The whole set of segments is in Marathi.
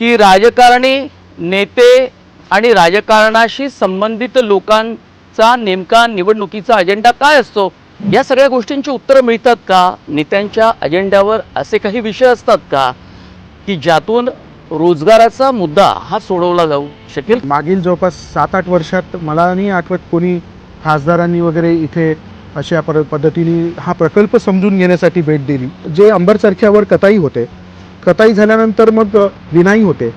की राजकारणी नेते आणि राजकारणाशी संबंधित लोकांचा नेमका निवडणुकीचा अजेंडा काय असतो? या सगळ्या गोष्टींची उत्तरं मिळतात का? नेत्यांच्या अजेंड्यावर असे काही विषय असतात का? की ज्यातून रोजगाराचा मुद्दा हा सोडवला जाऊ शकेल? मागील जवळपास सात आठ वर्षात मला नाही आठवत कोणी खासदारांनी वगैरे इथे अशा पद्धतीने हा प्रकल्प समजून घेण्यासाठी भेट दिली. जे अंबरसारख्यावर कताई होते कताई झाल्यानंतर मग विनाई होते.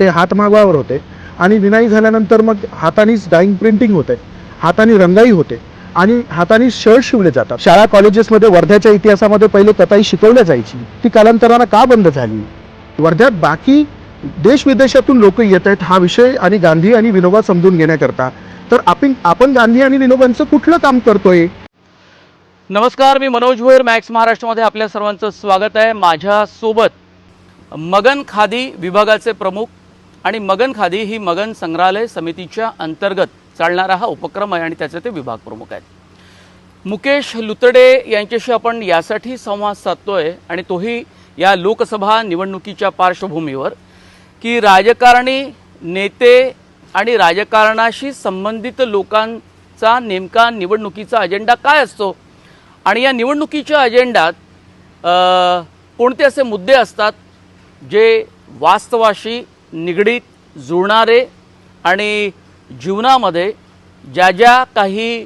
ते हातमागावर होते. आणि विनाई झाल्यानंतर मग हातानेच डाईंग प्रिंटिंग होते. हाताने रंगाई होते. आणि हाताने शर्ट शिवले जातात. शाळा कॉलेजेसमध्ये वर्ध्याच्या इतिहासामध्ये पहिले कताई शिकवल्या जायची. ती कालांतरानं का बंद झाली? वर्ध्यात बाकी देश विदेशातून लोक येत आहेत हा विषय आणि गांधी आणि विनोबा समजून घेण्याकरता. तर आपण आपण गांधी आणि विनोबांचं कुठलं काम करतोय? नमस्कार मी मनोज भोयर मॅक्स महाराष्ट्रामध्ये आपल्या सर्वांचं स्वागत आहे. माझ्यासोबत मगन खादी विभागाचे प्रमुख आणि मगन खादी ही मगन संग्रहालय समितीच्या अंतर्गत चालणारा हा उपक्रम आहे आणि त्याचे ते विभाग प्रमुख आहेत. मुकेश लुतडे यांच्याशी आपण यासाठी संवाद साधतोय आणि तोही या लोकसभा निवडणुकीच्या पार्श्वभूमीवर की राजकारणी नेते आणि राजकारणाशी संबंधित लोकांचा नेमका निवडणुकीचा अजेंडा काय असतो? आणि या निवडणुकीच्या अजेंडात कोणते असे मुद्दे असतात? जे वास्तवाशी निगडीत जुळणारे आणि जीवनामध्ये ज्या ज्या काही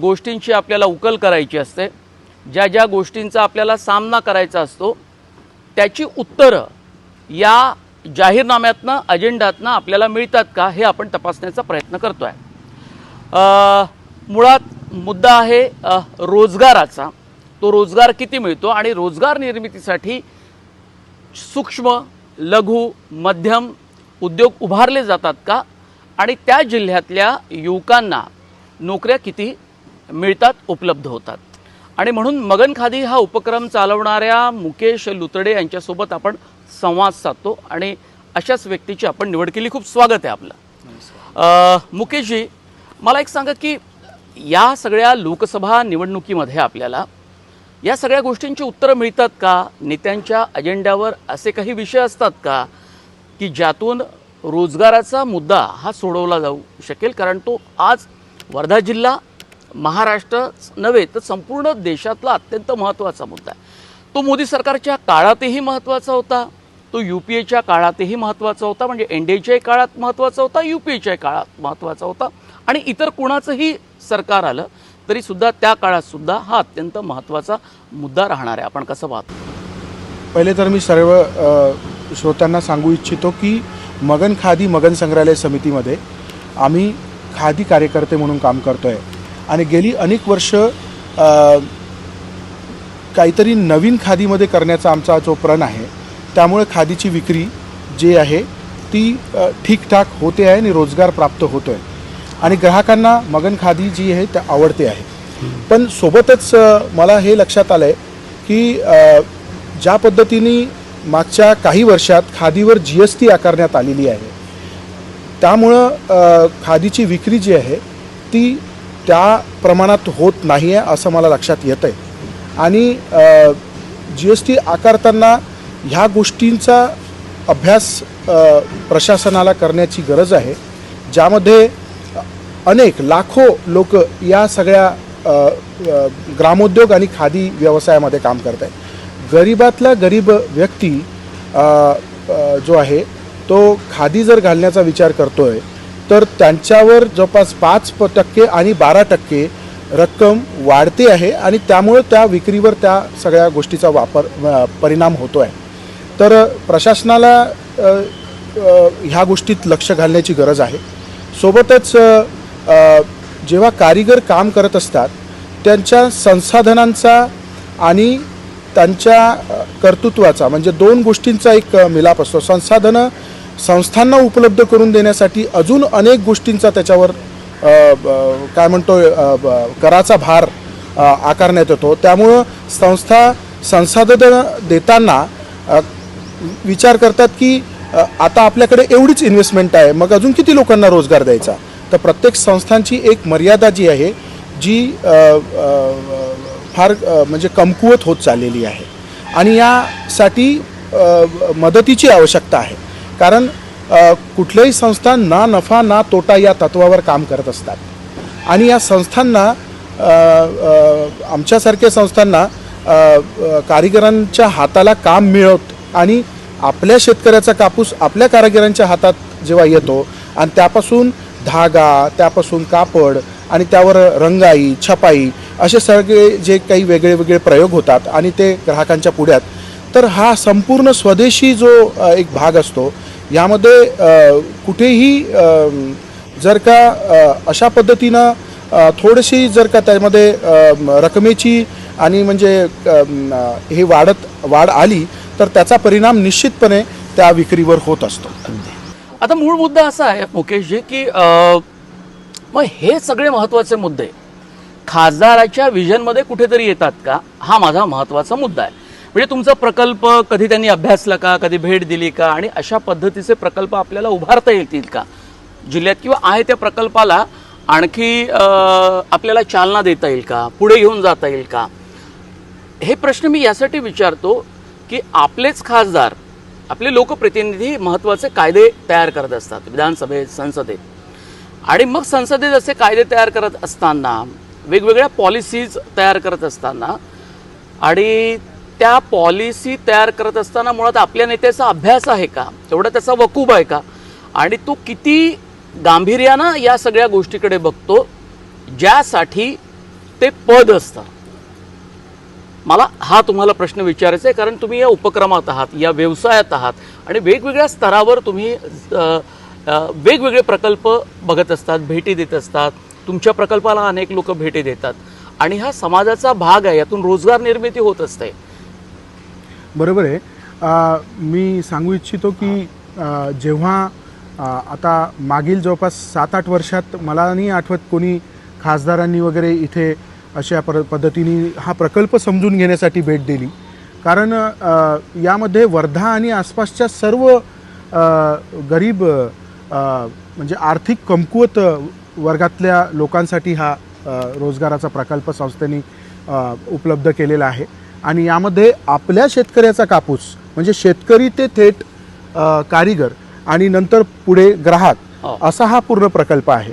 गोष्टींची आपल्याला उकल करायची असते ज्या ज्या गोष्टींचा आपल्याला सामना करायचा असतो त्याची उत्तरं या जाहीरनाम्यातनं अजेंडातनं आपल्याला मिळतात का हे आपण तपासण्याचा प्रयत्न करतो आहे मुळात मुद्दा आहे रोजगाराचा. तो रोजगार किती मिळतो आणि रोजगार निर्मितीसाठी सूक्ष्म लघु मध्यम उद्योग उभारले जातात का? आणि त्या जिल्ह्यातल्या युवकांना नोकऱ्या किती मिळतात उपलब्ध होतात? आणि म्हणून मगन खादी हा उपक्रम चालवणाऱ्या मुकेश लुतडे यांच्यासोबत आपण संवाद साधतो आणि अशाच व्यक्तीची आपण निवड केली. खूप स्वागत आहे आपलं. मुकेशजी मला एक सांगा की या सगळ्या लोकसभा निवडणुकीमध्ये आपल्याला या सगळ्या गोष्टींची उत्तरं मिळतात का? नेत्यांच्या अजेंड्यावर असे काही विषय असतात का? की ज्यातून रोजगाराचा मुद्दा हा सोडवला जाऊ शकेल? कारण तो आज वर्धा जिल्हा महाराष्ट्र नव्हे तर संपूर्ण देशातला अत्यंत महत्त्वाचा मुद्दा आहे. तो मोदी सरकारच्या काळातही महत्त्वाचा होता. तो यू पी एच्या काळातही महत्त्वाचा होता. म्हणजे एन डी एच्याही काळात महत्त्वाचा होता यू पी एच्याही काळात महत्त्वाचा होता. आणि इतर कुणाचंही सरकार आलं तरीसुद्धा त्या काळातसुद्धा हा अत्यंत महत्त्वाचा मुद्दा राहणार आहे. आपण कसं पाहतो? पहिले तर मी सर्व श्रोत्यांना सांगू इच्छितो की मगन खादी मगन संग्रहालय समितीमध्ये आम्ही खादी कार्यकर्ते म्हणून काम करतो आहे आणि गेली अनेक वर्ष काहीतरी नवीन खादीमध्ये करण्याचा आमचा जो प्रण आहे त्यामुळे खादीची विक्री जी आहे ती ठीकठाक होते आहे आणि रोजगार प्राप्त होतो आहे आणि ग्राहकांना मगन खादी जी आहे ते आवडते आहे. पण सोबतच मला हे लक्षात आलं आहे की ज्या पद्धतीने मागच्या काही वर्षात खादीवर जी एस टी आकारण्यात आलेली आहे त्यामुळं खादीची विक्री जी आहे ती त्या प्रमाणात होत नाही आहे असं मला लक्षात येतं आहे आणि जी एस टी आकारताना ह्या गोष्टींचा अभ्यास प्रशासनाला करण्याची गरज आहे ज्यामध्ये अनेक लाखो लोक या सगळ्या ग्रामोद्योग आणि खादी व्यवसायामध्ये काम करत आहेत. गरीबातला गरीब व्यक्ती जो आहे तो खादी जर घालण्याचा विचार करतो आहे तर त्यांच्यावर जवळपास पाच प टक्के आणि बारा टक्के रक्कम वाढते आहे आणि त्यामुळं त्या विक्रीवर त्या सगळ्या गोष्टीचा वापर परिणाम होतो आहे तर प्रशासनाला ह्या गोष्टीत लक्ष घालण्याची गरज आहे. सोबतच जेव्हा कारीगर काम करत असतात त्यांच्या संसाधनांचा आणि त्यांच्या कर्तृत्वाचा म्हणजे दोन गोष्टींचा एक मिलाप असतो. संसाधनं संस्थांना उपलब्ध करून देण्यासाठी अजून अनेक गोष्टींचा त्याच्यावर काय म्हणतो कराचा भार आकारण्यात येतो. त्यामुळं संस्था संसाधनं देताना विचार करतात की आता आपल्याकडे एवढीच इन्व्हेस्टमेंट आहे मग अजून किती लोकांना रोजगार द्यायचा? तर प्रत्येक संस्थांची एक मर्यादा जी आहे जी फार म्हणजे कमकुवत होत चाललेली आहे. आणि यासाठी मदतीची आवश्यकता आहे. कारण कुठल्याही संस्था ना नफा ना तोटा या तत्वावर काम करत असतात. आणि या संस्थांना आमच्यासारख्या संस्थांना अ, कारिगरांच्या हाताला काम मिळत आणि आपल्या शेतकऱ्याचा कापूस आपल्या कारागिरांच्या हातात जेव्हा येतो आणि त्यापासून धागा त्यापासून कापड आणि त्यावर रंगाई छपाई असे सगळे जे काही वेगळे वेगळे प्रयोग होतात आणि ते ग्राहकांच्या पुढ्यात तर हा संपूर्ण स्वदेशी जो एक भाग असतो यामध्ये कुठेही जर का अशा पद्धतीनं थोडीशी जर का त्यामध्ये रकमेची आणि म्हणजे हे वाढत वाढ आली तर त्याचा परिणाम निश्चितपणे त्या विक्रीवर होत असतो. आता मूळ मुद्दा असा आहे मुकेशजी की मग हे सगळे महत्त्वाचे मुद्दे खासदाराच्या विजनमध्ये कुठेतरी येतात का? हा माझा महत्त्वाचा मुद्दा आहे. म्हणजे तुमचा प्रकल्प कधी त्यांनी अभ्यासला का कधी भेट दिली का? आणि अशा पद्धतीचे प्रकल्प आपल्याला उभारता येतील का? जिल्ह्यात किंवा आहे त्या प्रकल्पाला आणखी आपल्याला चालना देता येईल का? पुढे घेऊन जाता येईल का? हे प्रश्न मी यासाठी विचारतो की आपलेच खासदार आपले लोकप्रतिनिधी महत्त्वाचे कायदे तयार करत असतात विधानसभेत संसदेत आणि मग संसदेत असे कायदे तयार करत असताना वेगवेगळ्या पॉलिसीज तयार करत असताना आणि त्या पॉलिसी तयार करत असताना मुळात आपल्या नेत्याचा अभ्यास आहे का? तेवढा त्याचा वकूब आहे का? आणि तो किती गांभीर्यानं या सगळ्या गोष्टीकडे बघतो ज्यासाठी ते पद असतं. मला हा तुम्हाला प्रश्न विचारायचा आहे कारण तुम्ही या उपक्रमात आहात या व्यवसायात आहात आणि वेगवेगळ्या स्तरावर तुम्ही वेगवेगळे प्रकल्प बघत असतात भेटी देत असतात. तुमच्या प्रकल्पाला अनेक लोक भेटी देतात. आणि हा समाजाचा भाग आहे यातून रोजगार निर्मिती होत असते. बरोबर आहे. मी सांगू इच्छितो की जेव्हा आता मागील जवळपास सात आठ वर्षात मला नाही आठवत कोणी खासदारांनी वगैरे इथे अशा पर पद्धतीने हा प्रकल्प समजून घेण्यासाठी भेट दिली. कारण यामध्ये वर्धा आणि आसपासच्या सर्व गरीब म्हणजे आर्थिक कमकुवत वर्गातल्या लोकांसाठी हा रोजगाराचा प्रकल्प संस्थेने उपलब्ध केलेला आहे. आणि यामध्ये आपल्या शेतकऱ्याचा कापूस म्हणजे शेतकरी ते थेट कारिगर आणि नंतर पुढे ग्राहक हो. असा हा पूर्ण प्रकल्प आहे.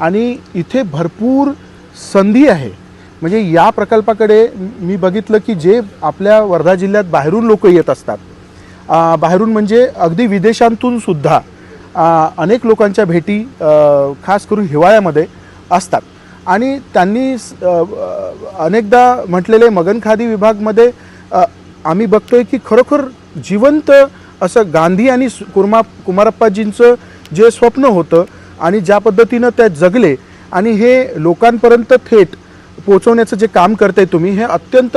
आणि इथे भरपूर संधी आहे. म्हणजे या प्रकल्पाकडे मी बघितलं की जे आपल्या वर्धा जिल्ह्यात बाहेरून लोक येत असतात बाहेरून म्हणजे अगदी विदेशांतून सुद्धा अनेक लोकांच्या भेटी खास करून हिवाळ्यामध्ये असतात. आणि त्यांनी अनेकदा म्हटलेले मगन खादी विभागमध्ये आम्ही बघतोय की खरोखर जिवंत असं गांधी आणि सु- कुर्मा कुमारप्पाजींचं जे स्वप्न होतं आणि ज्या पद्धतीनं त्या जगले आणि हे लोकांपर्यंत थेट पोचवण्याचं जे काम करते तुम्ही हे अत्यंत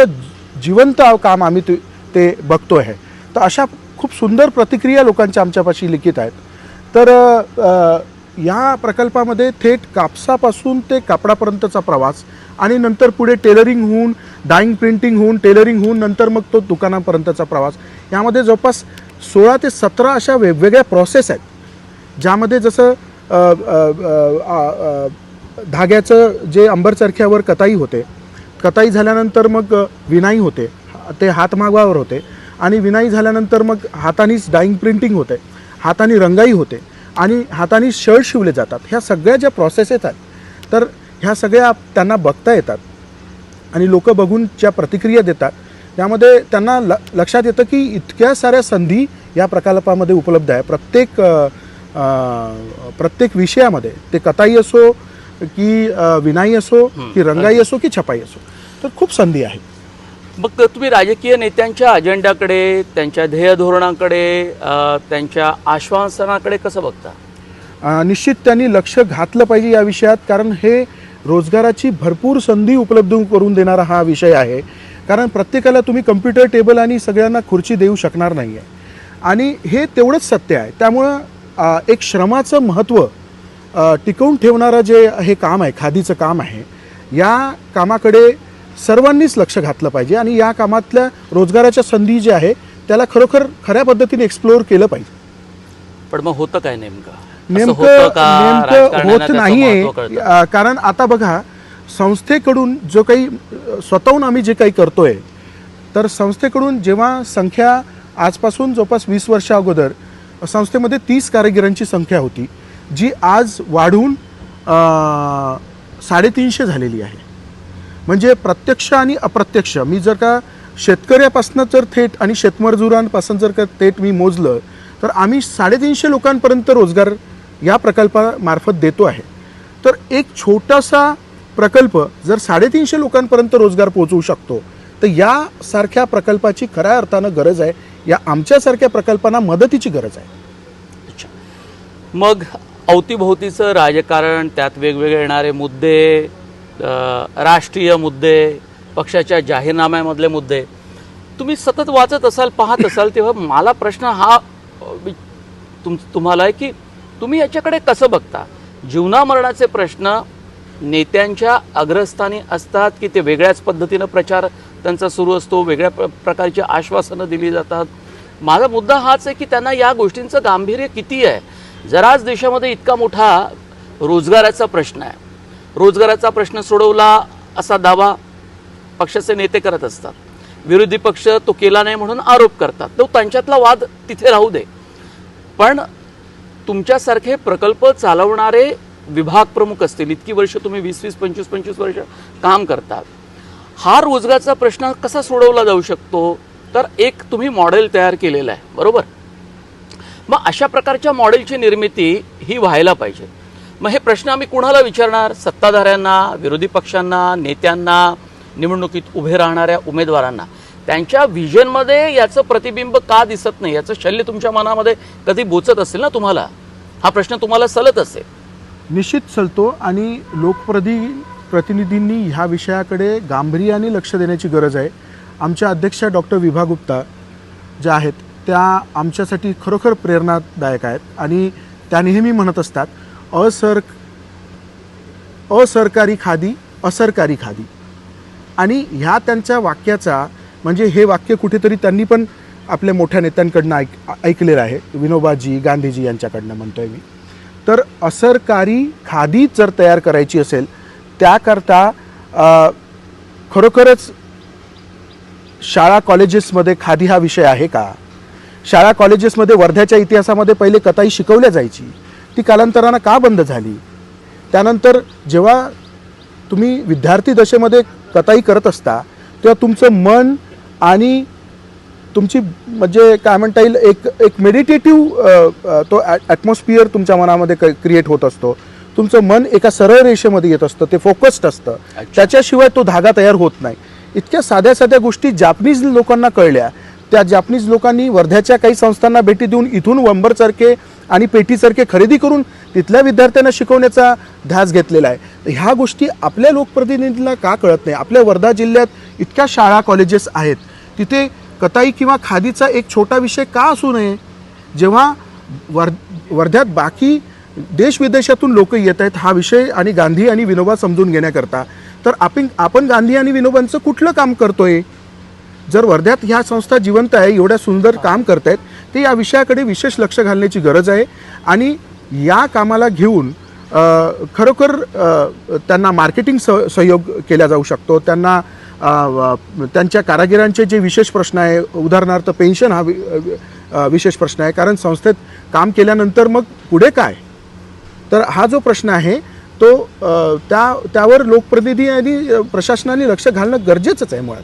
जिवंत काम आम्ही ते- ते बघतो आहे तर अशा खूप सुंदर प्रतिक्रिया लोकांच्या आमच्यापाशी लिखित आहेत. तर या प्रकल्पामध्ये थेट कापसापासून ते कापडापर्यंतचा प्रवास आणि नंतर पुढे टेलरिंग होऊन डाईंग प्रिंटिंग होऊन टेलरिंग होऊन नंतर मग तो दुकानापर्यंतचा प्रवास. यामध्ये जवळपास सोळा ते सतरा अशा वेगवेगळ्या प्रोसेस आहेत. ज्यामध्ये जसं धाग्याचं जे अंबरचरख्यावर कताई होते कताई झाल्यानंतर मग विनाई होते. ते हातमागावर होते. आणि विनाई झाल्यानंतर मग हातानेच डाईंग प्रिंटिंग होते. हाताने रंगाई होते. आणि हाताने शर्ट शिवले जातात. ह्या सगळ्या ज्या प्रोसेस आहेत तर ह्या सगळ्या त्यांना बघता येतात. आणि लोक बघून ज्या प्रतिक्रिया देतात त्यामध्ये त्यांना ल लक्षात येतं की इतक्या साऱ्या संधी या प्रकल्पामध्ये उपलब्ध आहे. प्रत्येक प्रत्येक विषयामध्ये. ते कताई असो की विनाई असो की रंगाई असो की छपाई असो. तर खूप संधी आहे. मग तुम्ही राजकीय नेत्यांच्या अजेंड्याकडे त्यांच्या ध्येय धोरणाकडे त्यांच्या आश्वासनाकडे कसं बघता? निश्चित त्यांनी लक्ष घातलं पाहिजे या विषयात कारण हे रोजगाराची भरपूर संधी उपलब्ध करून देणारा हा विषय आहे. कारण प्रत्येकाला तुम्ही कम्प्युटर टेबल आणि सगळ्यांना खुर्ची देऊ शकणार नाही आहे आणि हे तेवढंच सत्य आहे. त्यामुळं एक श्रमाचं महत्त्व टिकवून ठेवणारं जे हे काम आहे खादीचं काम आहे या कामाकडे सर्वांनीच लक्ष घातलं पाहिजे आणि या कामातल्या रोजगाराच्या संधी ज्या आहे त्याला खरोखर खऱ्या पद्धतीने एक्सप्लोअर केलं पाहिजे. पण मग होतं काय नेमकं? नेमकं? नेमकं होत नाहीये. कारण आता बघा संस्थेकडून जो काही स्वतःहून आम्ही जे काही करतोय तर संस्थेकडून जेव्हा संख्या आजपासून जवळपास वीस वर्षा अगोदर संस्थेमध्ये तीस कारागिरांची संख्या होती. जी आज वाढून साडेतीनशे झालेली आहे. म्हणजे प्रत्यक्ष आणि अप्रत्यक्ष मी जर का शेतकऱ्यापासून जर थेट आणि शेतमजुरांपासून जर का थेट मी मोजलं तर आम्ही साडेतीनशे लोकांपर्यंत रोजगार या प्रकल्पामार्फत देतो आहे. तर एक छोटासा प्रकल्प जर साडेतीनशे लोकांपर्यंत रोजगार पोहोचवू शकतो तर यासारख्या प्रकल्पाची खऱ्या अर्थानं गरज आहे. या आमच्यासारख्या प्रकल्पांना मदतीची गरज आहे. अच्छा मग अवतीभोवतीचं राजकारण त्यात वेगवेगळे येणारे मुद्दे राष्ट्रीय मुद्दे पक्षाच्या जाहीरनाम्यामधले मुद्दे. तुम्ही सतत वाचत असाल पाहत असाल तेव्हा मला प्रश्न हा तुम तुम्हाला आहे की तुम्ही याच्याकडे कसं बघता? जीवनामरणाचे प्रश्न नेत्यांच्या अग्रस्थानी असतात की ते वेगळ्याच पद्धतीनं प्रचार त्यांचा सुरू असतो वेगळ्या प्र प्रकारची आश्वासनं दिली जातात? माझा मुद्दा हाच आहे की त्यांना या गोष्टींचं गांभीर्य किती आहे? जर आज देशामध्ये इतका मोठा रोजगाराचा प्रश्न आहे. रोजगाराचा प्रश्न सोडवला असा दावा पक्षाचे नेते करत असतात. विरोधी पक्ष तो केला नाही म्हणून आरोप करतात. तो त्यांच्यातला वाद तिथे राहू दे. पण तुमच्यासारखे प्रकल्प चालवणारे विभाग प्रमुख असतील इतकी वर्ष तुम्ही वीस वीस पंचवीस पंचवीस वर्ष काम करतात. हा रोजगारचा प्रश्न कसा सोडवला जाऊ शकतो? तर एक तुम्ही मॉडेल तयार केलेलं आहे. बरोबर? मग अशा प्रकारच्या मॉडेलची निर्मिती ही व्हायला पाहिजे. मग हे प्रश्न आम्ही कुणाला विचारणार? सत्ताधाऱ्यांना विरोधी पक्षांना नेत्यांना निवडणुकीत उभे राहणाऱ्या उमेदवारांना? त्यांच्या व्हिजनमध्ये याचं प्रतिबिंब का दिसत नाही? याचं शल्य तुमच्या मनामध्ये कधी बोचत असेल ना तुम्हाला? हा प्रश्न तुम्हाला सलत असेल. निश्चित चलतो आणि लोकप्रति प्रतिनिधींनी ह्या विषयाकडे गांभीर्याने लक्ष देण्याची गरज आहे. आमच्या अध्यक्षा डॉक्टर विभा गुप्ता ज्या आहेत त्या आमच्यासाठी खरोखर प्रेरणादायक आहेत. आणि त्या नेहमी म्हणत असतात असर असरकारी खादी असरकारी खादी. आणि ह्या त्यांच्या वाक्याचा म्हणजे हे वाक्य कुठेतरी त्यांनी पण आपल्या मोठ्या नेत्यांकडनं ऐक ऐकलेलं आहे. विनोबाजी गांधीजी यांच्याकडनं म्हणतोय मी. तर असरकारी खादी जर तयार करायची असेल त्याकरता खरोखरच शाळा कॉलेजेसमध्ये खादी हा विषय आहे का? शाळा कॉलेजेसमध्ये वर्ध्याच्या इतिहासामध्ये पहिले कताई शिकवल्या जायची. ती कालांतरानं का बंद झाली? त्यानंतर जेव्हा तुम्ही विद्यार्थी दशेमध्ये कताई करत असता तेव्हा तुमचं मन आणि तुमची म्हणजे काय म्हणता येईल एक एक मेडिटेटिव्ह तो ॲटमॉस्फिअर तुमच्या मनामध्ये क्रिएट होत असतो. तुमचं मन एका सरळ रेषेमध्ये येत असतं ते फोकस्ड असतं. त्याच्याशिवाय तो धागा तयार होत नाही. इतक्या साध्या साध्या गोष्टी जापनीज लोकांना कळल्या. त्या जापनीज लोकांनी वर्ध्याच्या काही संस्थांना भेटी देऊन इथून वंबरसारखे आणि पेटीसारखे खरेदी करून तिथल्या विद्यार्थ्यांना शिकवण्याचा ध्यास घेतलेला आहे. ह्या गोष्टी आपल्या लोकप्रतिनिधींना का कळत नाही? आपल्या वर्धा जिल्ह्यात इतक्या शाळा कॉलेजेस आहेत. तिथे कताई किंवा खादीचा एक छोटा विषय का असू नये? जेव्हा वर वर्ध्यात बाकी देश विदेशातून लोक येत आहेत हा विषय आणि गांधी आणि विनोबा समजून घेण्याकरता तर आपण आपण गांधी आणि विनोबांचं कुठलं काम करतोय? जर वर्ध्यात ह्या संस्था जिवंत आहे एवढ्या सुंदर काम करत आहेत ते या विषयाकडे विशेष लक्ष घालण्याची गरज आहे. आणि या कामाला घेऊन खरोखर त्यांना मार्केटिंग स सहयोग केला जाऊ शकतो. त्यांना त्यांच्या कारागिरांचे जे विशेष प्रश्न आहे उदाहरणार्थ पेन्शन हा वि- विशेष प्रश्न आहे. कारण संस्थेत काम केल्यानंतर मग पुढे काय? तर हा जो प्रश्न आहे तो त्या त्यावर लोकप्रतिनिधी आणि प्रशासनाने लक्ष घालणं गरजेचंच आहे मुळात.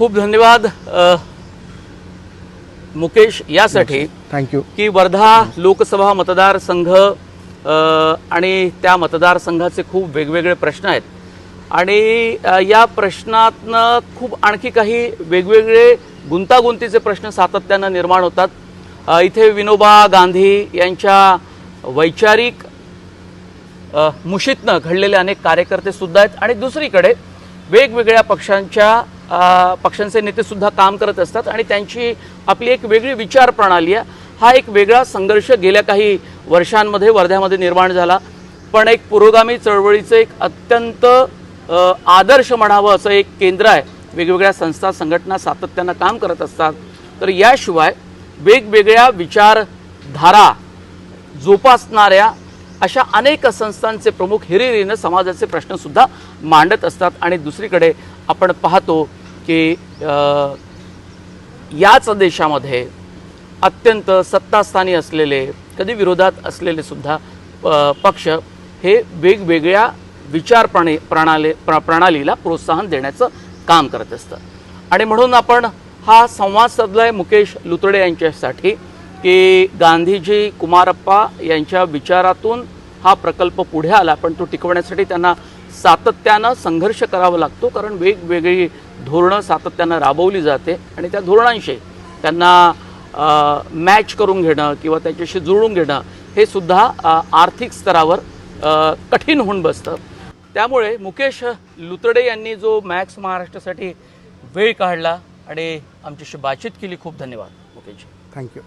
खूप धन्यवाद मुकेश यासाठी थँक्यू की वर्धा लोकसभा मतदारसंघ आणि त्या मतदारसंघाचे खूप वेगवेगळे प्रश्न आहेत. आणि या प्रश्नातनं खूप आणखी काही वेगवेगळे गुंतागुंतीचे प्रश्न सातत्यानं निर्माण होतात. इथे विनोबा गांधी यांच्या वैचारिक मुशीतनं घडलेले अनेक कार्यकर्ते सुद्धा आहेत. आणि दुसरीकडे वेगवेगळ्या पक्षांच्या पक्षांचे नेतेसुद्धा काम करत असतात आणि त्यांची आपली एक वेगळी विचार प्रणाली आहे. हा एक वेगळा संघर्ष गेल्या काही वर्षांमध्ये वर्ध्यामध्ये निर्माण झाला. पण एक पुरोगामी चळवळीचं एक अत्यंत आदर्श म्हणावं असं एक केंद्र आहे. वेगवेगळ्या संस्था संघटना सातत्यानं काम करत असतात. तर याशिवाय वेगवेगळ्या विचारधारा जोपासणाऱ्या अशा अनेक संस्थांचे प्रमुख हिरिरीनं समाजाचे प्रश्नसुद्धा मांडत असतात. आणि दुसरीकडे आपण पाहतो की याच देशामध्ये अत्यंत सत्तास्थानी असलेले कधी विरोधात असलेले सुद्धा पक्ष हे वेगवेगळ्या विचार प्रणे प्रणाली प्र प्रणालीला प्रोत्साहन देण्याचं काम करत असतं. आणि म्हणून आपण हा संवाद साधलाय मुकेश लुतडे यांच्यासाठी की गांधीजी कुमारप्पा यांच्या विचारातून हा प्रकल्प पुढे आला पण तो टिकवण्यासाठी त्यांना सातत्यानं संघर्ष करावा लागतो कारण वेगवेगळी धोरणं सातत्यानं राबवली जाते आणि त्या धोरणांशी त्यांना मॅच करून घेणं किंवा त्याच्याशी जुळून घेणं हे सुद्धा आर्थिक स्तरावर कठीण होऊन बसतं. त्यामुळे मुकेश लुतडे यांनी जो मॅक्स महाराष्ट्रासाठी वेळ काढला आणि आमच्याशी बातचीत केली. खूप धन्यवाद मुकेश थँक्यू